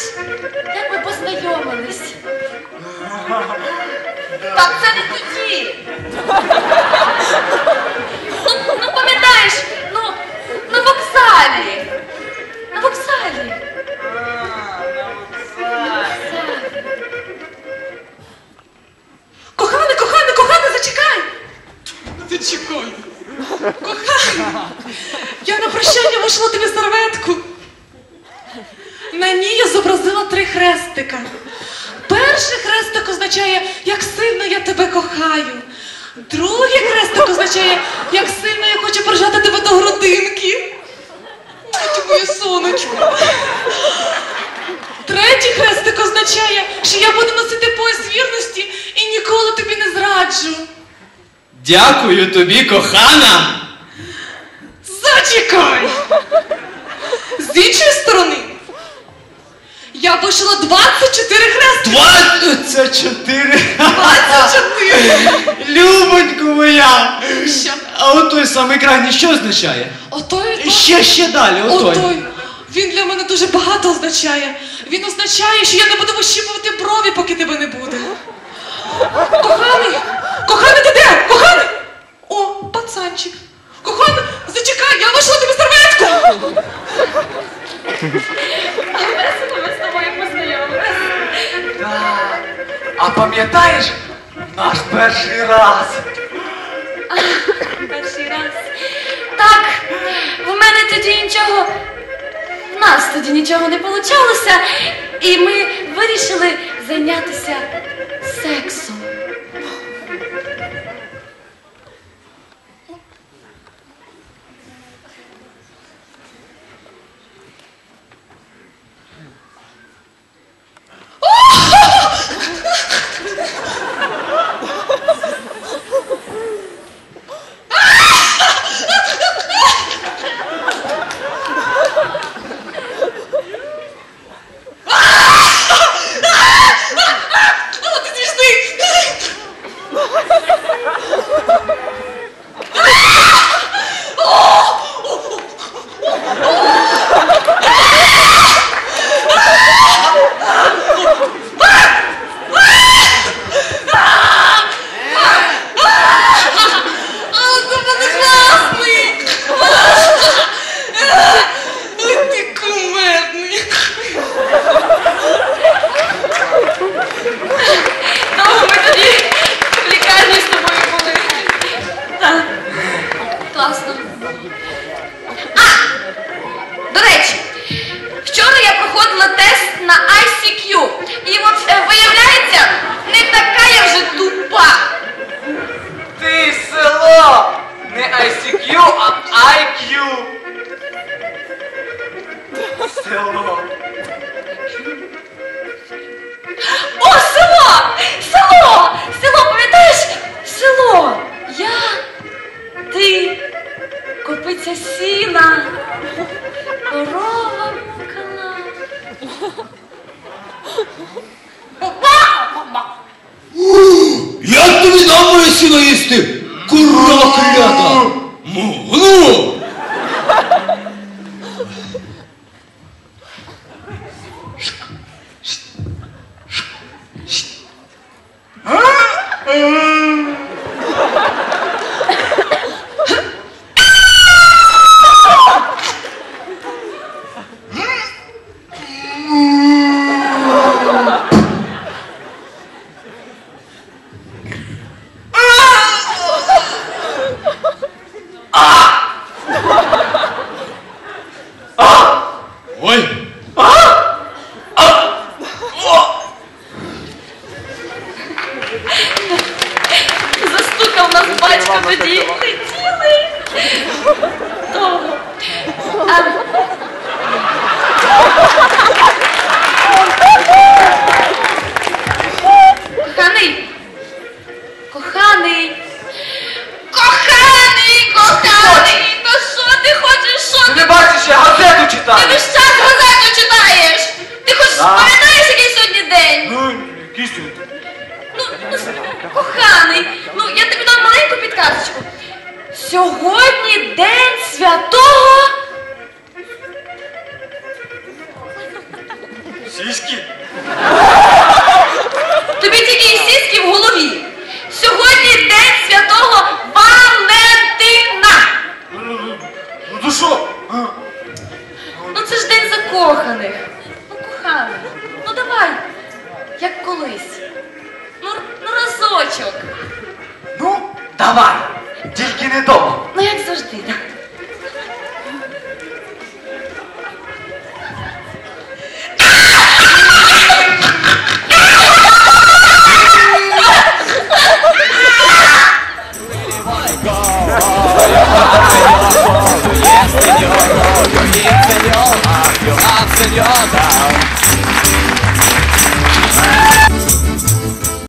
Пам'ятаєш, як ми познайомились? Так, це не тоді. Ну, ну, пам'ятаєш, ну, на вокзалі. На вокзалі. Кохане, кохане, кохане, зачекай! Ну, зачекай. Кохане, я на прощання вийшла тобі серветку хрестика. Перший хрестик означає, як сильно я тебе кохаю. Другий хрестик означає, як сильно я хочу прижати тебе до грудинки. Моє сонечко. Третій хрестик означає, що я буду носити пояс вірності і ніколи тобі не зраджу. Дякую тобі, кохана. Зачекай! З іншої сторони, я вишила 24 хрестики. Двадцять чотири. 24! Любонько моя. Що? А от той самий крайній що означає? Отой, Ще, ще далі, отой. отой. Він для мене дуже багато означає. Він означає, що я не буду вищипувати брові, поки тебе не буде. Коханий! Коханий, ти де? Коханий! О, пацанчик. Коханий, зачекай, я вийшла тобі серветку! Ми з тобою познайомилися. Так. А пам'ятаєш наш перший раз? Перший раз. Так, в мене тоді нічого. В нас тоді нічого не вийшло, і ми вирішили зайнятися сексом. О, ти смішний! А, це буде класний! Ой, ти кумедний! Довго ми тоді в лікарні з тобою були. Так. Класно. А! До речі, вчора я проходила тест на ICQ. І от е, виявляється, не така я вже тупа. Як тобі дам моє сіло їсти? Курва тоді. Летіли. Довго. Коханий. Коханий. Коханий, коханий. Та що ти хочеш, що Ти ти? не бачиш, я газету Ти читаю. весь час газету читаєш. Ти хоч Да. пам'ятаєш, який сьогодні день? Ну, тут. Ну, ну, коханий, ну я Сьогодні день святого. Сіськи. Тобі тільки і сіськи в голові. Сьогодні день святого Валентина. Ну то що? Ну це ж день закоханих. Ну, коханий, ну давай, як колись. Ну, ну разочок. Ну, давай. невідомо. Ну, як завжди, так. Yes, senor, oh, you need senor, you have senor down.